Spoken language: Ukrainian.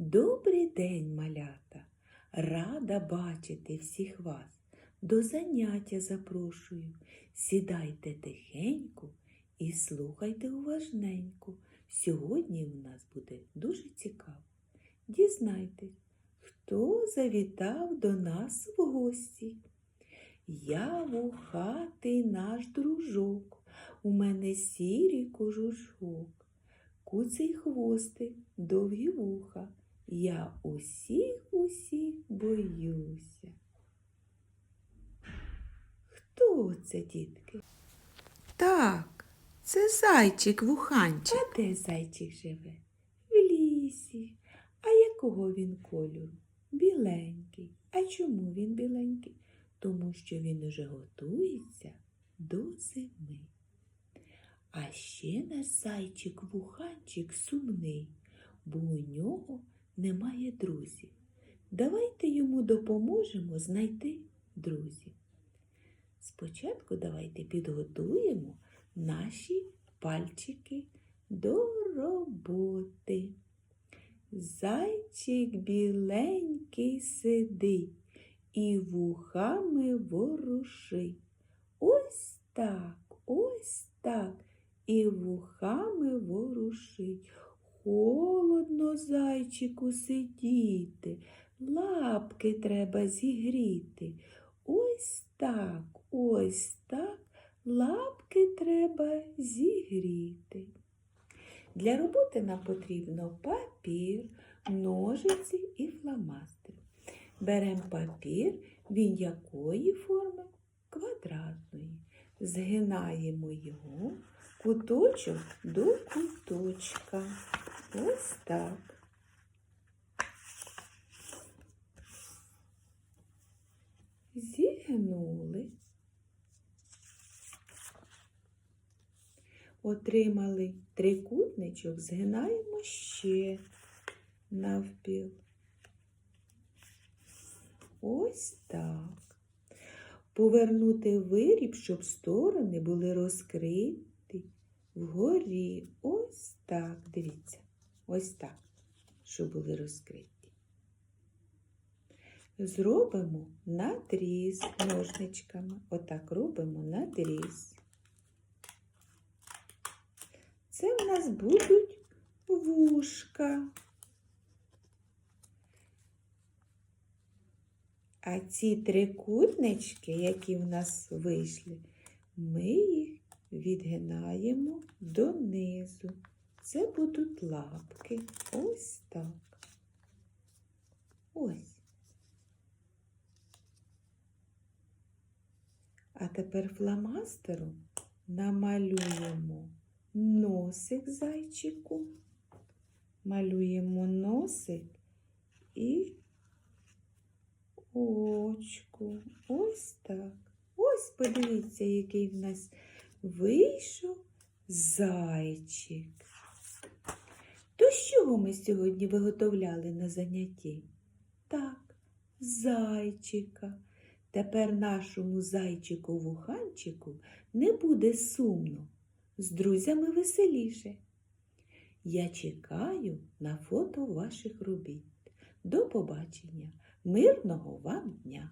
Добрий день, малята! Рада бачити всіх вас. До заняття запрошую. Сідайте тихенько і слухайте уважненько. Сьогодні у нас буде дуже цікаво. Дізнайтесь, хто завітав до нас в гості. Я вухатий наш дружок, у мене сірий кожушок, куций хвостик, довгі вуха. Я усіх усіх боюся. Хто це, дітки? Так, це зайчик вуханчик. А де зайчик живе? В лісі. А якого він кольору? Біленький. А чому він біленький? Тому що він уже готується до зими. А ще наш зайчик вуханчик сумний, бо у нього немає друзів. Давайте йому допоможемо знайти друзів. Спочатку давайте підготуємо наші пальчики до роботи. Зайчик біленький сидить і вухами ворушить. Ось так, ось так, і вухами ворушить. Холодно зайчику сидіти, лапки треба зігріти. Ось так, ось так, лапки треба зігріти. Для роботи нам потрібно папір, ножиці і фломастер. Беремо папір, він якої форми? Квадратної. Згинаємо його куточок до куточка. Ось так. Зігнули. Отримали трикутничок, згинаємо ще навпіл. Ось так. Повернути виріб, щоб сторони були розкриті вгорі. Ось так. Дивіться. Ось так, щоб були розкриті. Зробимо надріз ножничками. Отак робимо надріз. Це в нас будуть вушка. А ці трикутнички, які в нас вийшли, ми їх відгинаємо донизу. Це будуть лапки. Ось так. Ось. А тепер фломастером намалюємо носик зайчику, малюємо носик і очку. Ось так. Ось подивіться, який в нас вийшов зайчик. З чого ми сьогодні виготовляли на занятті? Так, зайчика. Тепер нашому зайчику-вуханчику не буде сумно, з друзями веселіше. Я чекаю на фото ваших робіт. До побачення! Мирного вам дня!